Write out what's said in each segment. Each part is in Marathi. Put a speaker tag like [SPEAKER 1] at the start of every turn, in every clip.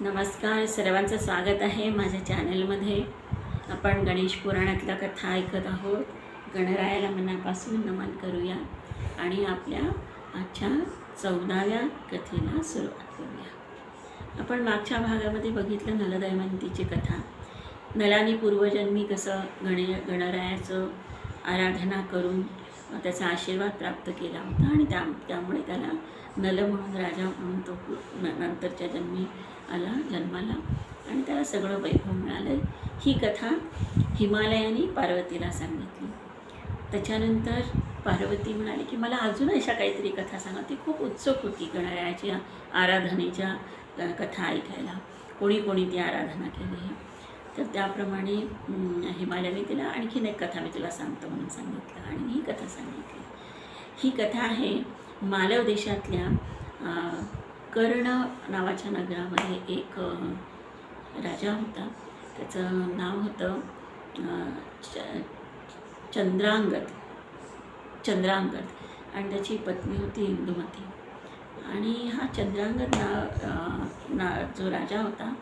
[SPEAKER 1] नमस्कार सर्वांचं स्वागत आहे माझ्या चॅनलमध्ये. आपण गणेश पुराणातल्या कथा ऐकत आहोत. गणरायाला मनापासून नमन करूया आणि आपल्या आजच्या चौदाव्या कथेला सुरुवात करूया. आपण मागच्या भागामध्ये बघितलं नलदैवंतीची कथा. नलानी पूर्वजन्मी कसं गणे गणरायाचं आराधना करून त्याचा आशीर्वाद प्राप्त केला होता आणि त्या त्यामुळे त्याला नल म्हणून राजा म्हणून तो न- नंतरच्या जन्मी आला जन्माला. आणि त्याला सगळं वैभव मिळालं. ही कथा हिमालयाने पार्वतीला सांगितली. त्याच्यानंतर पार्वती म्हणाली की मला अजून अशा काहीतरी कथा सांगा. ती खूप उत्सुक होती गणरायाच्या आराधनेच्या कथा ऐकायला. कोणी कोणी ती आराधना केली तर त्याप्रमाणे हिमालयाने तिला आणखीन एक कथा मी तुला सांगतो म्हणून सांगितलं आणि ही कथा सांगितली. ही कथा आहे मालव देशातल्या कर्ण नावाच्या नगरामध्ये एक राजा होता. त्याचं नाव होतं च चंद्रांगद चंद्रांगद. आणि त्याची पत्नी होती इंदुमती. आणि हा चंद्रांगद ना ना जो राजा होता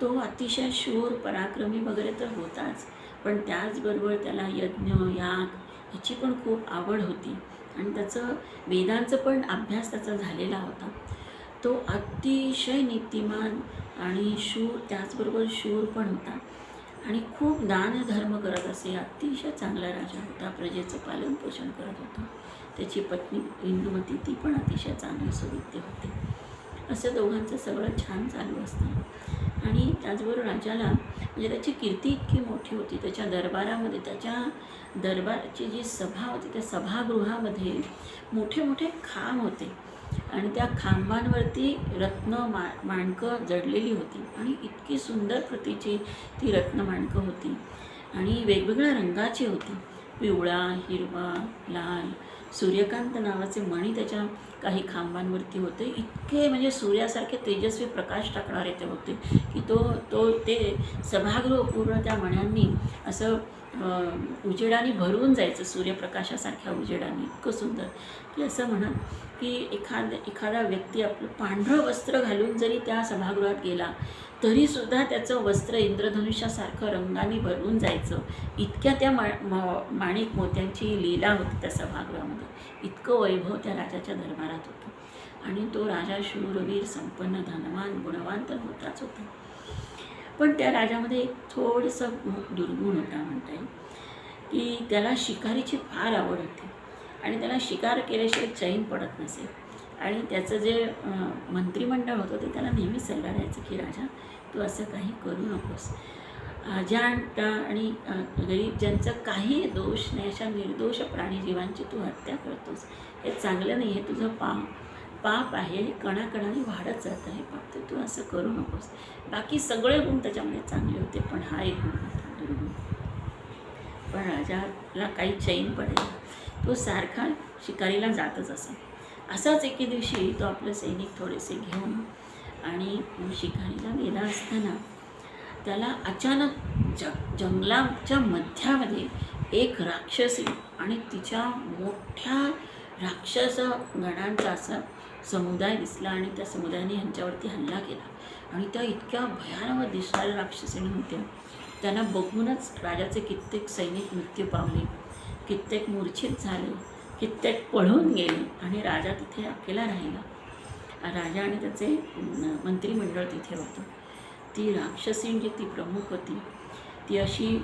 [SPEAKER 1] तो अतिशय शूर पराक्रमी वगैरे तर होताच पण त्याचबरोबर त्याला यज्ञ याग ह्याची पण खूप आवड होती. आणि त्याचं वेदांचं पण अभ्यास त्याचा झालेला होता. तो अतिशय नीतिमान आणि शूर त्याचबरोबर शूर पण होता. आणि खूप दान धर्म करत असे अतिशय चांगला राजा होता. प्रजेचं पालन पोषण करत होता. त्याची पत्नी इंदुमती ती पण अतिशय चांगली सुविद्य होती. असं दोघांचं सगळं छान चालू असतं. आणि त्याचबरोबर राजाला म्हणजे त्याची कीर्ती इतकी मोठी होती. त्याच्या दरबारामध्ये त्याच्या दरबाराची जी सभा होती त्या सभागृहामध्ये मोठे मोठे खांब होते. आणि त्या खांबांवरती रत्न मा माणकं जडलेली होती. आणि इतकी सुंदर प्रतीची ती रत्न माणकं होती. आणि वेगवेगळ्या रंगाची होती. पिवळा हिरवा लाल सूर्यकांत नावाचे मणी त्याच्या काही खांबांवरती होते. इतके म्हणजे सूर्यासारखे तेजस्वी प्रकाश टाकणारे ते होते की तो तो ते सभागृह पूर्ण त्या मण्यांनी असं उजेडाने भरून जायचं सूर्यप्रकाशासारख्या उजेडाने. इतकं सुंदर. की असं म्हणत की एखाद एखादा व्यक्ती आपलं पांढरं वस्त्र घालून जरी त्या सभागृहात गेला तरीसुद्धा त्याचं वस्त्र इंद्रधनुष्यासारखं रंगाने भरून जायचं. इतक्या त्या मा म- माणिक मोत्यांची लीला होती त्या सभागृहामध्ये. इतकं वैभव त्या राजाच्या दरबारात होतं. आणि तो राजा शूरवीर संपन्न धनवान गुणवान तर होताच होता. पण त्या राजामध्ये एक थोडंसं दुर्गुण होता म्हणता येईल की त्याला शिकारीची फार आवड होती. आणि त्याला शिकार केल्याशिवाय चैन पडत नसे. आणि त्याचं जे मंत्रिमंडळ होतं ते त्याला नेहमी सल्ला द्यायचं की राजा तू असं काही करू नकोस. अजाण आणि गरीब ज्यांचं काही दोष नाही अशा निर्दोष प्राणीजीवांची तू हत्या करतोस. हे चांगलं नाही हे तुझं पाप. पाप आहे हे कणाकणाने वाढत जातं हे पाप. तर तू असं करू नकोस. बाकी सगळे गुण त्याच्यामध्ये चांगले होते पण हा एक गुण होता दुर्गुण. पण राजाला काही चैन पडेल. तो सारखा शिकारीला जातच असा. असाच एके दिवशी तो आपलं सैनिक थोडेसे घेऊन आणि शिकारीला गेला असताना त्याला अचानक जग जंगलाच्या मध्यामध्ये एक राक्षसी आणि तिच्या मोठ्या राक्षस गणांचा असा समुदाय दिसला आणि त्या समुदायाने ह्यांच्यावरती हल्ला केला. आणि त्या इतक्या भयानक दिसणाऱ्या राक्षसीने होत्या. त्यांना बघूनच राजाचे कित्येक सैनिक मृत्यू पावले कित्येक मूर्छित झाले. कित्येक पळून गेले आणि राजा तिथे अकेला राहिला. राजा आणि त्याचे मंत्रिमंडळ तिथे होतं. ती राक्षसी जी ती प्रमुख होती ती अशी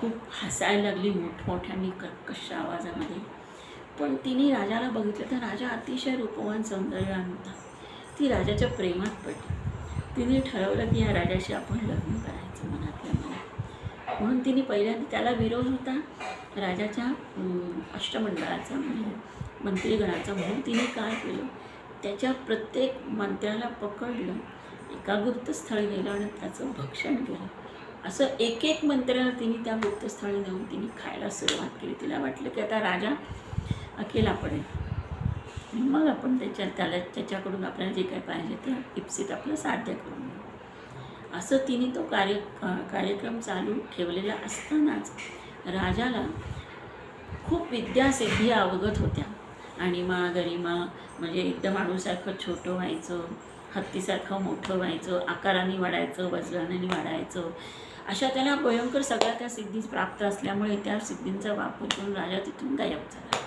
[SPEAKER 1] खूप हसायला लागली मोठमोठ्याने कर्कश आवाजामध्ये. पण तिने राजाला बघितलं तर राजा अतिशय रूपवान सौंदर्यवान होता. ती राजाच्या प्रेमात पडली. तिने ठरवलं की या राजाशी आपण लग्न करायचं मनातल्या मनात. म्हणून तिने पहिल्यांदा त्याला विरोध होता. राजाच्या अष्टमंडळाचा म्हणजे मंत्रीगणाचा म्हणून तिने काय केलं त्याच्या प्रत्येक मंत्र्याला पकडलं एका गुप्तस्थळी नेलं आणि त्याचं भक्षण केलं. असं एक एक मंत्र्याला तिने त्या गुप्तस्थळी नेऊन तिने खायला सुरुवात केली. तिला वाटलं की आता राजा अकेला पडेल. मग आपण त्याच्या त्याला त्याच्याकडून आपल्याला जे काय पाहिजे ते इप्सित आपलं साध्य करून असं तिने तो कार्य कार्यक्रम चालू ठेवलेला असतानाच राजाला खूप विद्यासिद्धी अवगत होत्या. आणि मा गरिमा म्हणजे एकदम अणूसारखं छोटं व्हायचं हत्तीसारखं मोठं व्हायचं आकाराने वाढायचं वजनाने वाढायचं. अशा त्याला भयंकर सगळ्या त्या सिद्धी प्राप्त असल्यामुळे त्या सिद्धींचा वापर करून राजा तिथून गायब झाला.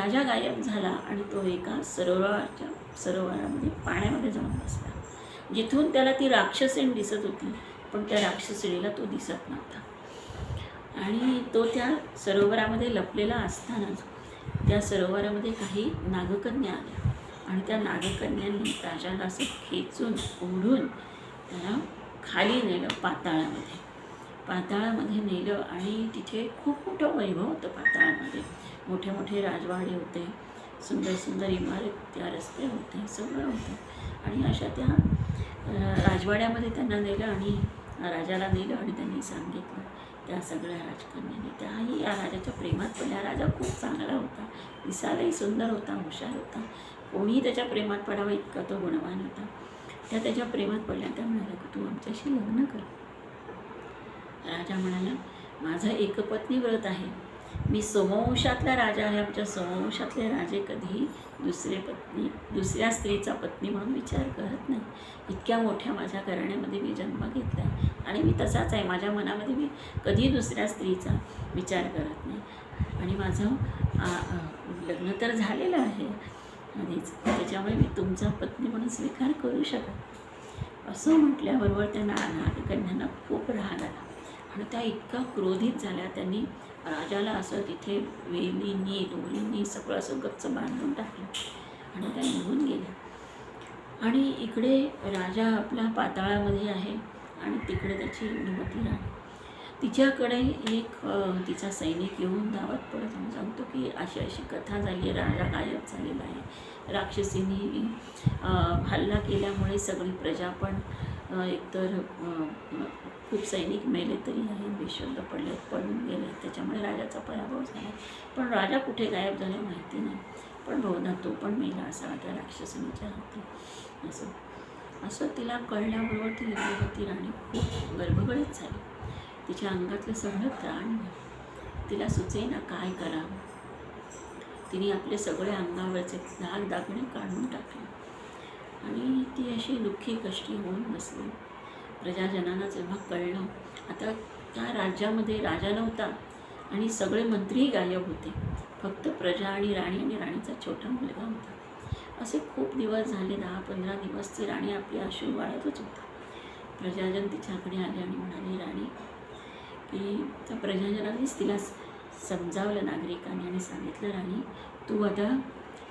[SPEAKER 1] राजा गायब झाला आणि तो एका सरोवराच्या सरोवरामध्ये पाण्यामध्ये जाऊन बसला. जिथून त्याला ती राक्षसीण दिसत होती पण त्या राक्षसीणीला तो दिसत नव्हता. आणि तो त्या सरोवरामध्ये लपलेला असतानाच त्या सरोवरामध्ये काही नागकन्या आल्या. आणि त्या नागकन्यांनी राजाला असं खेचून ओढून त्याला खाली नेलं पाताळामध्ये. पाताळामध्ये नेलं आणि तिथे खूप मोठं वैभव होतं पाताळामध्ये. मोठे मोठे राजवाडे होते सुंदर सुंदर इमारत त्या रस्ते होते सगळं होतं. आणि अशा त्या राजवाड्यामध्ये त्यांना नेलं आणि राजाला नेलं आणि त्यांनी सांगितलं त्या सगळ्या राजकन्याने त्याही या राजाच्या प्रेमात पडल्या. राजा खूप चांगला होता. दिसायलाही सुंदर होता हुशार होता. कोणीही त्याच्या प्रेमात पडावा इतका तो गुणवान होता. त्या त्याच्या प्रेमात पडल्या त्या म्हणाल्या की तू आमच्याशी लग्न कर. राजा म्हणाला माझं एकपत्नी व्रत आहे. मी सोमवंशातला राजा आहे आमच्या सोमवंशातले राजे कधीही दुसरे पत्नी दुसऱ्या स्त्रीचा पत्नी म्हणून विचार करत नाही. इतक्या मोठ्या माझ्या घराण्यामध्ये मी जन्म घेतला आहे. आणि मी तसाच आहे माझ्या मनामध्ये मी कधी दुसऱ्या स्त्रीचा विचार करत नाही. आणि माझं लग्न तर झालेलं आहे. आधीच. त्याच्यामुळे मी तुमचा पत्नी म्हणून स्वीकार करू शकत असं म्हटल्याबरोबर त्या नाना कन्यांना खूप राग आला. आणि त्या इतका क्रोधित झाल्या. त्यांनी राजाला असं तिथे वेलींनी दोरींनी सगळं असं गच्च बांधून टाकलं. आणि त्या निघून गेल्या. आणि इकडे राजा आपल्या पाताळामध्ये आहे आणि तिकडे त्याची निमती राणी तिच्याकडे एक तिचा सैनिक येऊन धावत पडत आणि सांगतो की अशी अशी कथा झाली आहे राजा गायब झालेला आहे राक्षसींनी हल्ला केल्यामुळे सगळी प्रजा पण एकतर खूप सैनिक मेले तरी आहे बेशुद्ध पडले पडून गेले. त्याच्यामुळे राजाचा पराभव झाला. पण राजा कुठे गायब झाले माहिती नाही. पण बहुधा तो पण मेला असा त्या राक्षसनीच्या हाती. असं असं तिला कळल्याबरोबर ती इंद्रवती राणी खूप गर्भगडीत झाली. तिच्या अंगातलं सगळं त्राण तिला सुचेना काय करावं. तिने आपले सगळे अंगावरचे दाग दागिने काढून टाकले. आणि ती अशी दुःखी कष्टी होऊन बसली. प्रजाजनांना जेव्हा कळलं आता त्या राज्यामध्ये राजा नव्हता आणि सगळे मंत्रीही गायब होते. फक्त प्रजा आणि राणी आणि राणीचा छोटा मुलगा होता. असे खूप दिवस झाले दहा पंधरा दिवस ती राणी आपली आशू वाळतच होती. प्रजाजन तिच्याकडे आले आणि म्हणाले राणी की त्या प्रजाजनानेच तिला समजावलं नागरिकांनी आणि सांगितलं राणी तू आता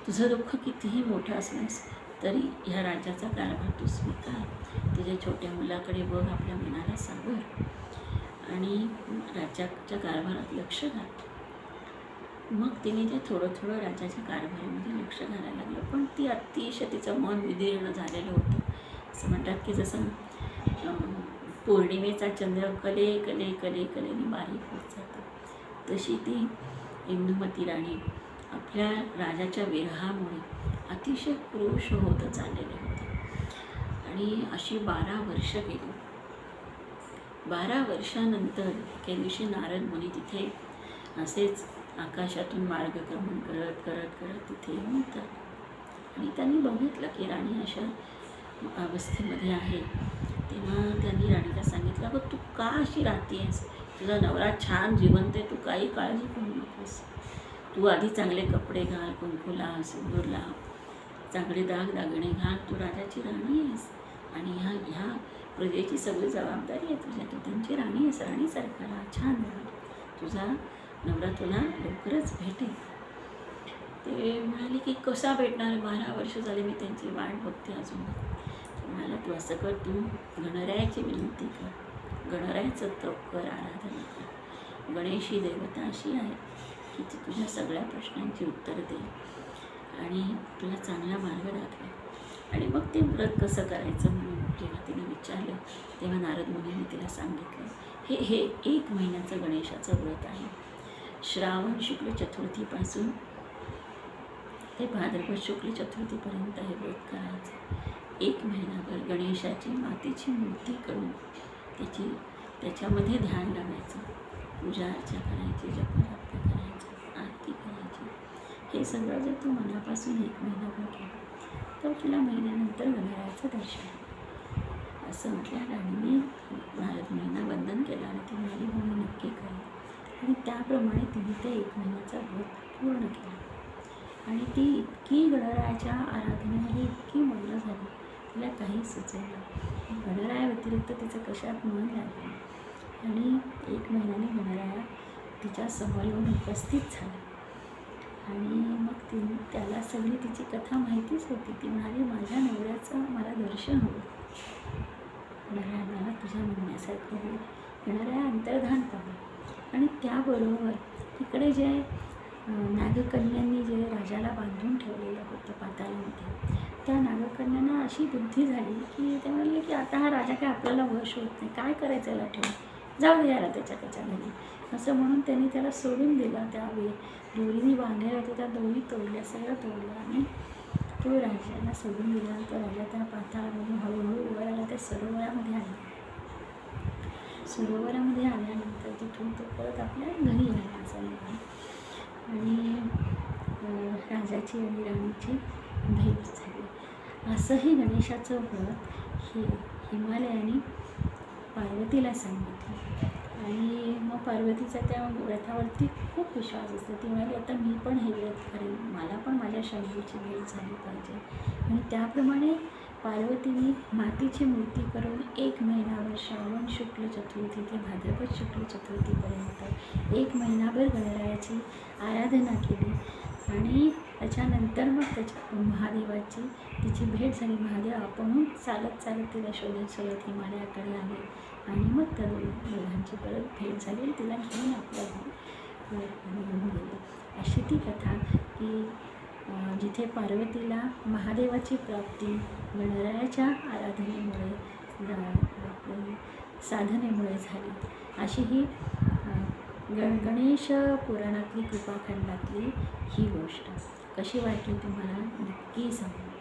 [SPEAKER 1] तुझं दुःख कितीही मोठं असल्यास तरी ह्या राज्याचा कारभार तू स्वीकार. तुझ्या छोट्या मुलाकडे बघ आपल्या मनाला सावर. आणि राज्याच्या कारभारात लक्ष घाल. मग तिने ते थोडं थोडं राज्याच्या कारभारामध्ये लक्ष घालायला लागलं. पण ती अतिशय तिचं मन विदीर्ण झालेलं होतं. असं म्हणतात की जसं पौर्णिमेचा चंद्र कले कले कले कलेने बारीक होत जातो. तशी ती इंदुमती राणी आपल्या राजाच्या विरहामुळे अतिशय क्रोश होत चाललेले होते. आणि अशी बारा वर्ष गेली. बारा वर्षानंतर त्या दिवशी नारद मुनी तिथे असेच आकाशातून मार्गक्रमण करत करत करत तिथे येऊन आणि त्यांनी बघितलं की राणी अशा अवस्थेमध्ये आहे. तेव्हा त्यांनी राणीला सांगितलं बघ तू का अशी राहतेस? तुझा नवरा छान जिवंत आहे तू काही काळजी करू नकोस. तू आधी चांगले कपडे घाल कुंकू लाव सिंदूर लाव. चांगले दाग दागिने घाल तू राजाची राणी आहेस. आणि ह्या ह्या प्रजेची सगळी जबाबदारी आहे तुझ्या. तू त्यांची राणी आहेस राणीसारखा राहा छान राहा. तुझा नवरा तुला लवकरच भेटेल. ते म्हणाले की कसा भेटणार? बारा वर्ष झाले मी त्यांची वाट बघते अजून. मला म्हणाला तू असं कर तू गणरायाची विनंती कर. गणरायाचं तप कर आराधना कर. गणेश ही देवता अशी आहे की ती तुझ्या सगळ्या प्रश्नांची उत्तर देईल. आणि तुला चांगला मार्ग दाखला आणि मग ते व्रत कसं करायचं म्हणून जेव्हा तिने विचारलं तेव्हा नारद मुनीने तिला सांगितलं हे हे एक महिन्याचं गणेशाचं व्रत आहे. श्रावण शुक्ल चतुर्थीपासून ते भाद्रपद शुक्ल चतुर्थीपर्यंत हे व्रत करायचं. एक महिनाभर गणेशाची मातीची मूर्ती करून त्याची त्याच्यामध्ये ध्यान लावायचं. पूजा अर्चा करायची जपून करायचं हे सगळं जर तू मनापासून एक महिना केलं तर तुला महिन्यानंतर गणरायाचं दर्शन असं म्हटल्या राणीने नारद मुनींना वंदन केलं आणि ती म्हणाली हो मी नक्की करेन. आणि त्याप्रमाणे तिने ते एक महिन्याचा व्रत पूर्ण केला. आणि ती इतकी गणरायाच्या आराधनेमध्ये इतकी मग्न झाली. तिला काही सुचवलं गणराया व्यतिरिक्त तिचं कशात मन लागलं आणि एक महिन्याने गणराया तिच्या समोर येऊन उपस्थित झाला आणि मग ती त्याला सगळी तिची कथा माहितीच होती. ती म्हणाली माझ्या नवऱ्याचं मला दर्शन होईल गणरायाला तुझ्या म्हणण्यासारखं होईल. येणाऱ्या अंतर्धान पाहू आणि त्याबरोबर तिकडे जे नागकन्यांनी जे राजाला बांधून ठेवलेलं होतं पाताळामध्ये त्या नागकन्यांना अशी बुद्धी झाली की ते म्हणले की आता हा राजा काय आपल्याला वश होत नाही. काय करायचं याला ठेवून? जाऊ दे याला त्याच्या त्याच्यामध्ये. घरी असं म्हणून त्यांनी त्याला सोडून दिलं त्यावेळी. दोरीने बांधलेल्या होत्या त्या दोरी तोडल्या सगळं तोडलं आणि तो राजाला सोडून दिल्यानंतर राजा त्या पाताळामधून हळूहळू उभारायला आला त्या सरोवरामध्ये आला. सरोवरामध्ये आल्यानंतर तिथून तो परत आपल्या घरी आला असं आणि राजाची आणि राणीची भेट झाली. असंही गणेशाचं व्रत हे हिमालयाने पार्वतीला सांगितलं. आणि मग पार्वतीचा त्या व्रतावरती खूप विश्वास असतो. ती म्हणाली आता मी पण हे व्रत करेन. मला पण माझ्या शैलीची भेट झाली पाहिजे. आणि त्याप्रमाणे पार्वतीने मातीची मूर्ती करून एक महिनाभर श्रावण शुक्ल चतुर्थी ते भाद्रपद शुक्ल चतुर्थीपर्यंत एक महिनाभर गणरायाची आराधना केली. आणि त्याच्यानंतर मग त्याच्या महादेवाची तिची भेट झाली. महादेव आपण चालत चालत तिला शोधत शोधत हिमालयाकडे आले. आणि मग त्या दोन दोघांची परत भेट झाली आणि तिला घेऊन आपल्या घेऊन गेले. अशी ती कथा की जिथे पार्वतीला महादेवाची प्राप्ती गणरायाच्या आराधनेमुळे साधनेमुळे झाली. अशी ही गणगणेश पुराणातली कृपाखंडातली ही गोष्ट. कशी वाटली तुम्हाला? नक्की सांगा.